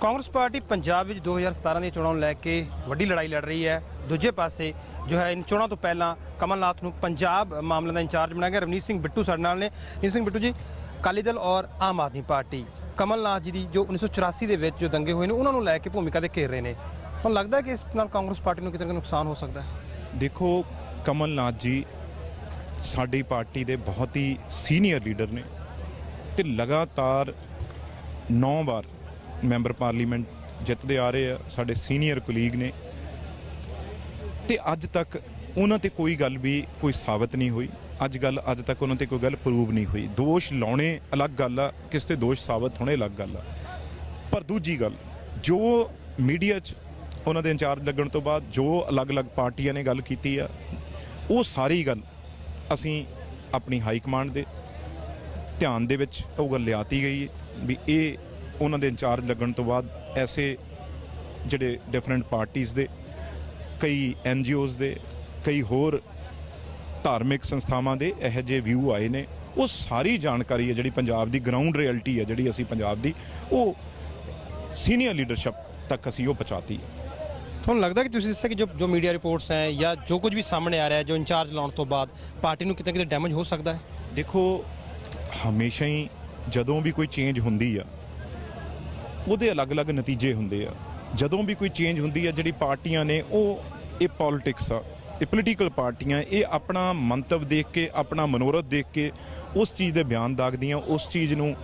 Congress party Punjab ਵਿੱਚ 2017 ਦੀਆਂ ਚੋਣਾਂ ਨੂੰ ਲੈ ਕੇ ਵੱਡੀ ਲੜਾਈ ਲੜ ਰਹੀ ਹੈ। ਦੂਜੇ ਪਾਸੇ ਜੋ ਹੈ, ਇਨ ਚੋਣਾਂ ਤੋਂ ਪਹਿਲਾਂ ਕਮਲਨਾਥ ਨੂੰ ਪੰਜਾਬ ਮਾਮਲਿਆਂ ਦਾ ਇੰਚਾਰਜ ਬਣਾਇਆ ਗਿਆ। ਰਵਨੀਤ ਸਿੰਘ ਬਿੱਟੂ ਸਾਡੇ ਨਾਲ ਨੇ। ਰਵਨੀਤ ਸਿੰਘ ਬਿੱਟੂ ਜੀ, ਅਕਾਲੀ ਦਲ ਔਰ ਆਮ ਆਦਮੀ ਪਾਰਟੀ, ਕਮਲਨਾਥ ਜੀ ਦੀ ਜੋ 1984 ਦੇ ਵਿੱਚ ਜੋ ਦੰਗੇ ਹੋਏ ਨੇ, ਉਹਨਾਂ ਨੂੰ ਲੈ ਕੇ ਭੂਮਿਕਾ ਦੇ ਘੇਰ ਰਹੇ ਨੇ। ਤੁਹਾਨੂੰ ਲੱਗਦਾ ਕਿ ਇਸ ਨਾਲ ਕਾਂਗਰਸ ਪਾਰਟੀ ਨੂੰ ਕਿਤੇ ਨਾ ਕਿਤੇ ਨੁਕਸਾਨ ਹੋ ਸਕਦਾ ਹੈ? ਦੇਖੋ, ਕਮਲਨਾਥ ਜੀ ਸਾਡੀ ਪਾਰਟੀ ਦੇ ਬਹੁਤ ਹੀ ਸੀਨੀਅਰ ਲੀਡਰ ਨੇ ਤੇ ਲਗਾਤਾਰ 9 ਵਾਰ ਮੈਂਬਰ ਪਾਰਲੀਮੈਂਟ ਜਿੱਤਦੇ ਆ ਰਹੇ ਆ, ਸਾਡੇ ਸੀਨੀਅਰ ਕੁਲੀਗ ਨੇ। ਤੇ ਅੱਜ ਤੱਕ ਉਹਨਾਂ ਤੇ ਕੋਈ ਗੱਲ ਵੀ ਕੋਈ ਸਾਬਤ ਨਹੀਂ ਹੋਈ। ਅੱਜ ਗੱਲ, ਅੱਜ ਤੱਕ ਉਹਨਾਂ ਤੇ ਕੋਈ ਗੱਲ ਪ੍ਰੂਵ ਨਹੀਂ ਹੋਈ। ਦੋਸ਼ ਲਾਉਣੇ ਅਲੱਗ ਗੱਲ ਆ, ਕਿਸ ਤੇ ਦੋਸ਼ ਸਾਬਤ ਹੋਣੇ ਅਲੱਗ ਗੱਲ ਆ। ਪਰ ਦੂਜੀ ਗੱਲ, ਜੋ ਮੀਡੀਆ 'ਚ ਉਹਨਾਂ ਦੇ ਇੰਚਾਰਜ ਲੱਗਣ ਤੋਂ ਬਾਅਦ ਜੋ ਅਲੱਗ-ਅਲੱਗ ਪਾਰਟੀਆਂ ਨੇ ਗੱਲ ਕੀਤੀ ਆ, ਉਹ ਸਾਰੀ ਗੱਲ ਅਸੀਂ ਆਪਣੀ ਹਾਈ ਕਮਾਂਡ ਦੇ ਧਿਆਨ ਦੇ ਵਿੱਚ ਉਹ ਗੱਲ ਲਿਆਤੀ ਗਈ ਹੈ ਵੀ ਇਹ ਉਹਨਾਂ ਦੇ ਇੰਚਾਰਜ ਲੱਗਣ ਤੋਂ ਬਾਅਦ ਐਸੇ ਜਿਹੜੇ ਡਿਫਰੈਂਟ ਪਾਰਟੀਆਂ ਦੇ ਕਈ ਐਨ ਦੇ ਕਈ ਹੋਰ ਧਾਰਮਿਕ ਸੰਸਥਾਵਾਂ ਦੇ ਇਹੋ ਜਿਹੇ ਵਿਊ ਆਏ ਨੇ। ਉਹ ਸਾਰੀ ਜਾਣਕਾਰੀ ਹੈ ਜਿਹੜੀ ਪੰਜਾਬ ਦੀ ਗਰਾਊਂਡ ਰਿਐਲਿਟੀ ਹੈ ਜਿਹੜੀ ਅਸੀਂ ਪੰਜਾਬ ਦੀ ਉਹ ਸੀਨੀਅਰ ਲੀਡਰਸ਼ਿਪ ਤੱਕ ਅਸੀਂ ਉਹ ਪਹੁੰਚਾਤੀ ਹੈ। ਤੁਹਾਨੂੰ ਲੱਗਦਾ ਕਿ ਤੁਸੀਂ ਦੱਸਿਆ ਕਿ ਜੋ ਜੋ ਮੀਡੀਆ ਰਿਪੋਰਟਸ ਹੈ ਜਾਂ ਜੋ ਕੁਝ ਵੀ ਸਾਹਮਣੇ ਆ ਰਿਹਾ ਹੈ ਜੋ ਇੰਚਾਰਜ ਲਾਉਣ ਤੋਂ ਬਾਅਦ ਪਾਰਟੀ ਨੂੰ ਕਿਤੇ ਕਿਤੇ ਡੈਮੇਜ ਹੋ ਸਕਦਾ ਹੈ? ਦੇਖੋ ਹਮੇਸ਼ਾ ਹੀ ਜਦੋਂ ਵੀ ਕੋਈ ਚੇਂਜ ਹੁੰਦੀ ਆ ਉਹਦੇ ਅਲੱਗ-ਅਲੱਗ ਨਤੀਜੇ ਹੁੰਦੇ ਆ। ਜਦੋਂ ਵੀ ਕੋਈ ਚੇਂਜ ਹੁੰਦੀ ਆ, ਜਿਹੜੀ ਪਾਰਟੀਆਂ ਨੇ, ਉਹ ਇਹ ਪੋਲਿਟਿਕਸ ਆ, ਇਹ ਪੋਲੀਟੀਕਲ ਪਾਰਟੀਆਂ, ਇਹ ਆਪਣਾ ਮੰਤਵ ਦੇਖ ਕੇ, ਆਪਣਾ ਮਨੋਰਥ ਦੇਖ ਕੇ, ਉਸ ਚੀਜ਼ ਦੇ ਬਿਆਨ ਦਾਗਦੀਆਂ, ਉਸ ਚੀਜ਼ ਨੂੰ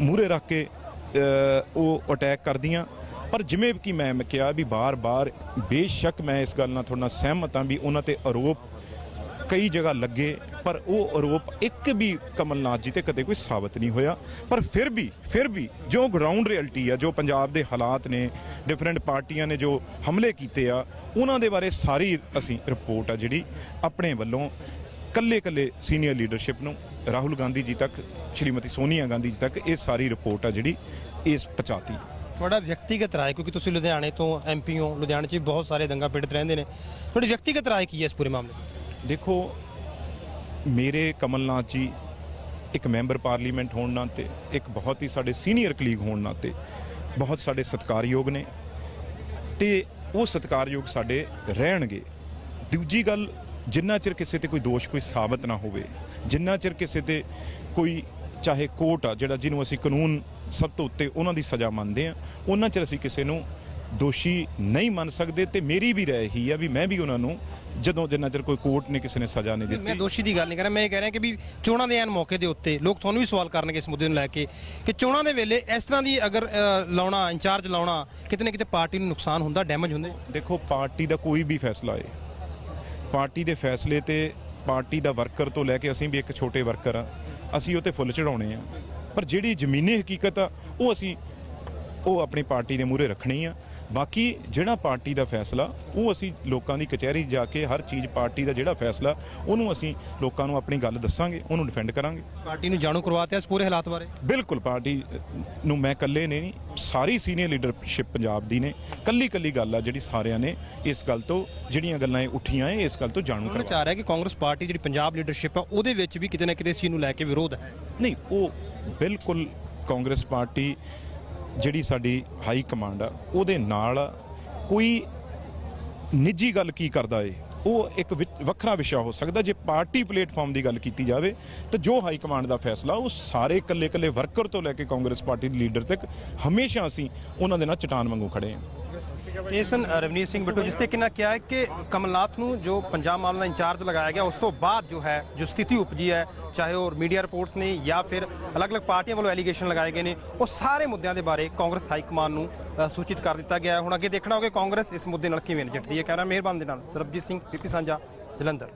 ਮੂਹਰੇ ਰੱਖ ਕੇ ਉਹ ਅਟੈਕ ਕਰਦੀਆਂ। ਪਰ ਜਿਵੇਂ ਕਿ ਮੈਂ ਕਿਹਾ ਵੀ ਬਾਰ-ਬਾਰ ਬੇਸ਼ੱਕ ਮੈਂ ਇਸ ਗੱਲ ਨਾਲ ਤੁਹਾਡੇ ਨਾਲ ਸਹਿਮਤ ਹਾਂ ਵੀ ਉਹਨਾਂ ਤੇ ਆਰੋਪ ਕਈ ਜਗ੍ਹਾ ਲੱਗੇ, ਪਰ ਉਹ ਆਰੋਪ ਇੱਕ ਵੀ ਕਮਲਨਾਥ ਜੀ ਤੇ ਕਦੇ ਕੋਈ ਸਾਬਤ ਨਹੀਂ ਹੋਇਆ। ਪਰ ਫਿਰ ਵੀ ਫਿਰ ਵੀ ਜੋ ਗਰਾਊਂਡ ਰਿਐਲਿਟੀ ਆ, ਜੋ ਪੰਜਾਬ ਦੇ ਹਾਲਾਤ ਨੇ ਡਿਫਰੈਂਟ ਪਾਰਟੀਆਂ ਨੇ ਜੋ ਹਮਲੇ ਕੀਤੇ ਆ, ਉਹਨਾਂ ਦੇ ਬਾਰੇ ਸਾਰੀ ਅਸੀਂ ਰਿਪੋਰਟ ਆ ਜਿਹੜੀ ਆਪਣੇ ਵੱਲੋਂ ਕੱਲੇ ਕੱਲੇ ਸੀਨੀਅਰ ਲੀਡਰਸ਼ਿਪ ਨੂੰ, ਰਾਹੁਲ ਗਾਂਧੀ ਜੀ ਤੱਕ, ਸ਼੍ਰੀਮਤੀ ਸੋਨੀਆ ਗਾਂਧੀ ਜੀ ਤੱਕ ਇਹ ਸਾਰੀ ਰਿਪੋਰਟ ਆ ਜਿਹੜੀ ਇਸ ਪਹੁੰਚਾਤੀ ਤੁਹਾਡਾ ਵਿਅਕਤੀਗਤ ਰਾਏ, ਕਿਉਂਕਿ ਤੁਸੀਂ ਲੁਧਿਆਣੇ ਤੋਂ ਐਮਪੀ ਹੋ, ਲੁਧਿਆਣੇ 'ਚ ਬਹੁਤ ਸਾਰੇ ਦੰਗਾ ਪੀੜਤ ਰਹਿੰਦੇ ਨੇ। ਤੁਹਾਡੀ ਵਿਅਕਤੀਗਤ ਰਾਏ ਕੀ ਹੈ ਇਸ ਪੂਰੇ ਮਾਮਲੇ ਦੇਖੋ, ਮੇਰੇ ਕਮਲਨਾਥ ਜੀ ਇੱਕ ਮੈਂਬਰ ਪਾਰਲੀਮੈਂਟ ਹੋਣ ਨਾਤੇ, ਇੱਕ ਬਹੁਤ ਹੀ ਸਾਡੇ ਸੀਨੀਅਰ ਕਲੀਗ ਹੋਣ ਨਾਤੇ ਬਹੁਤ ਸਾਡੇ ਸਤਿਕਾਰਯੋਗ ਨੇ ਤੇ ਉਹ ਸਤਿਕਾਰਯੋਗ ਸਾਡੇ ਰਹਿਣਗੇ। ਦੂਜੀ ਗੱਲ, ਜਿੰਨਾ ਚਿਰ ਕਿਸੇ ਤੇ ਕੋਈ ਦੋਸ਼, ਕੋਈ ਸਾਬਤ ਨਾ ਹੋਵੇ, ਜਿੰਨਾ ਚਿਰ ਕਿਸੇ ਤੇ ਕੋਈ ਚਾਹੇ ਕੋਰਟ ਆ, ਜਿਹੜਾ ਜਿਹਨੂੰ ਅਸੀਂ ਕਾਨੂੰਨ ਸਭ ਤੋਂ ਉੱਤੇ ਉਹਨਾਂ ਦੀ ਸਜ਼ਾ ਮੰਨਦੇ ਆ ਉਹਨਾਂ ਚਿਰ ਅਸੀਂ ਕਿਸੇ ਨੂੰ ਦੋਸ਼ੀ ਨਹੀਂ ਮੰਨ ਸਕਦੇ ਤੇ ਮੇਰੀ ਵੀ ਰਾਏ ਹੀ ਆ ਵੀ ਮੈਂ ਵੀ ਉਹਨਾਂ ਨੂੰ ਜਦੋਂ ਜਿੰਨਾ ਚਿਰ ਕੋਈ ਕੋਰਟ ਨੇ ਕਿਸੇ ਨੇ ਸਜ਼ਾ ਨਹੀਂ ਮੈਂ ਦਿੱਤੀ। ਦੋਸ਼ੀ ਦੀ ਗੱਲ ਨਹੀਂ ਕਰ ਰਿਹਾ ਮੈਂ ਇਹ ਕਹਿ ਰਿਹਾ ਕਿ ਵੀ ਚੋਣਾਂ ਦੇ ਐਨ ਮੌਕੇ ਦੇ ਉੱਤੇ ਲੋਕ ਤੁਹਾਨੂੰ ਵੀ ਸਵਾਲ ਕਰਨਗੇ ਇਸ ਮੁੱਦੇ ਨੂੰ ਲੈ ਕੇ ਕਿ ਚੋਣਾਂ ਦੇ ਵੇਲੇ ਇਸ ਤਰ੍ਹਾਂ ਦੀ ਅਗਰ ਅ, ਲਾਉਣਾ ਇੰਚਾਰਜ ਲਾਉਣਾ ਕਿਤੇ ਨਾ ਕਿਤੇ ਪਾਰਟੀ ਨੂੰ ਨੁਕਸਾਨ ਹੁੰਦਾ ਡੈਮੇਜ ਹੁੰਦੇ? ਦੇਖੋ ਪਾਰਟੀ ਦਾ ਕੋਈ ਵੀ ਫੈਸਲਾ ਹੈ ਪਾਰਟੀ ਦੇ ਫੈਸਲੇ ਤੇ ਪਾਰਟੀ ਦਾ ਵਰਕਰ ਤੋਂ ਲੈ ਕੇ ਅਸੀਂ ਵੀ ਇੱਕ ਛੋਟੇ ਵਰਕਰ ਆ ਅਸੀਂ ਉਹ ਤੇ ਫੁੱਲ ਚੜਾਉਣੇ ਆ। ਪਰ ਜਿਹੜੀ ਜ਼ਮੀਨੀ ਹਕੀਕਤ ਆ ਉਹ ਅਸੀਂ ਉਹ ਆਪਣੀ ਪਾਰਟੀ ਦੇ ਮੂਹਰੇ ਰੱਖਣੀ ਆ। ਬਾਕੀ ਜਿਹੜਾ ਪਾਰਟੀ ਦਾ ਫੈਸਲਾ ਉਹ ਅਸੀਂ ਲੋਕਾਂ ਦੀ ਕਚਹਿਰੀ ਜਾ ਕੇ ਹਰ ਚੀਜ਼ ਪਾਰਟੀ ਦਾ ਜਿਹੜਾ ਫੈਸਲਾ ਉਹਨੂੰ ਅਸੀਂ ਲੋਕਾਂ ਨੂੰ ਆਪਣੀ ਗੱਲ ਦੱਸਾਂਗੇ ਉਹਨੂੰ ਡਿਫੈਂਡ ਕਰਾਂਗੇ। ਪਾਰਟੀ ਨੂੰ ਜਾਣੂ ਕਰਵਾਤੇ ਇਸ ਪੂਰੇ ਹਾਲਾਤ ਬਾਰੇ? ਬਿਲਕੁਲ ਪਾਰਟੀ ਨੂੰ ਮੈਂ ਇਕੱਲੇ ਨੇ ਨਹੀਂ ਸਾਰੀ ਸੀਨੀਅਰ ਲੀਡਰਸ਼ਿਪ ਪੰਜਾਬ ਦੀ ਨੇ। ਕੱਲੀ ਕੱਲੀ ਗੱਲ ਆ ਜਿਹੜੀ ਸਾਰਿਆਂ ਨੇ ਇਸ ਗੱਲ ਤੋਂ ਜਿਹੜੀਆਂ ਗੱਲਾਂ ਇਹ ਉੱਠੀਆਂ ਇਹ ਇਸ ਗੱਲ ਤੋਂ ਜਾਣੂ ਕਰਵਾ ਚਾਹ ਰਿਹਾ ਕਿ ਕਾਂਗਰਸ ਪਾਰਟੀ ਜਿਹੜੀ ਪੰਜਾਬ ਲੀਡਰਸ਼ਿਪ ਆ ਉਹਦੇ ਵਿੱਚ ਵੀ ਕਿਤੇ ਨਾ ਕਿਤੇ ਇਸ ਚੀਜ਼ ਨੂੰ ਲੈ ਕੇ ਵਿਰੋਧ ਹੈ। ਨਹੀਂ ਉਹ ਬਿਲਕੁਲ ਕਾਂਗਰਸ ਪਾਰਟੀ ਜਿਹੜੀ ਸਾਡੀ ਹਾਈ ਕਮਾਂਡ ਆ, ਉਹਦੇ ਨਾਲ ਕੋਈ ਨਿੱਜੀ ਗੱਲ ਕੀ ਕਰਦਾ ਏ? ਉਹ ਇੱਕ ਵਿ- ਵੱਖਰਾ ਵਿਸ਼ਾ ਹੋ ਸਕਦਾ ਜੇ ਪਾਰਟੀ ਪਲੇਟਫਾਰਮ ਦੀ ਗੱਲ ਕੀਤੀ ਜਾਵੇ, ਤਾਂ ਜੋ ਹਾਈ ਕਮਾਂਡ ਦਾ ਫੈਸਲਾ, ਉਹ ਸਾਰੇ ਇਕੱਲੇ ਇਕੱਲੇ ਵਰਕਰ ਤੋਂ ਲੈ ਕੇ ਕਾਂਗਰਸ ਪਾਰਟੀ ਦੇ ਲੀਡਰ ਤੱਕ ਹਮੇਸ਼ਾ ਅਸੀਂ ਉਹਨਾਂ ਦੇ ਨਾਲ ਚਟਾਨ ਵਾਂਗੂ ਖੜੇ ਹਾਂ। ਇਹ ਸਨ ਰਵਨੀਤ ਸਿੰਘ ਬਿੱਟੂ, ਜਿਸ ਤੇ ਕਿਹਾ ਕਿਹਾ ਹੈ ਕਿ ਕਮਲਨਾਥ ਨੂੰ ਜੋ ਪੰਜਾਬ ਮਾਮਲਾ ਇੰਚਾਰਜ ਲਗਾਇਆ ਗਿਆ, ਉਸ ਤੋਂ ਬਾਅਦ ਜੋ ਹੈ, ਜੋ ਸਥਿਤੀ ਉਪਜੀ ਹੈ, ਚਾਹੇ ਉਹ ਮੀਡੀਆ ਰਿਪੋਰਟਸ ਨੇ ਜਾਂ ਫਿਰ ਅਲੱਗ-ਅਲੱਗ ਪਾਰਟੀਆਂ ਵੱਲੋਂ ਐਲੀਗੇਸ਼ਨ ਲਗਾਏ ਗਏ ਨੇ, ਉਹ ਸਾਰੇ ਮੁੱਦਿਆਂ ਦੇ ਬਾਰੇ ਕਾਂਗਰਸ ਹਾਈ ਕਮਾਨ ਨੂੰ ਸੂਚਿਤ ਕਰ ਦਿੱਤਾ ਗਿਆ ਹੈ। ਹੁਣ ਅੱਗੇ ਦੇਖਣਾ ਹੋਵੇ ਕਾਂਗਰਸ ਇਸ ਮੁੱਦੇ ਨਾਲ ਕਿਵੇਂ ਨਜਿੱਠਦੀ ਹੈ। ਕਹਿਣਾ ਰਿਹਾ ਮਿਹਰਬਾਨ ਦੇ ਨਾਲ ਸਰਬਜੀਤ ਸਿੰਘ ਪੀਪੀ ਸਾਂਝਾ, ਜਲੰਧਰ।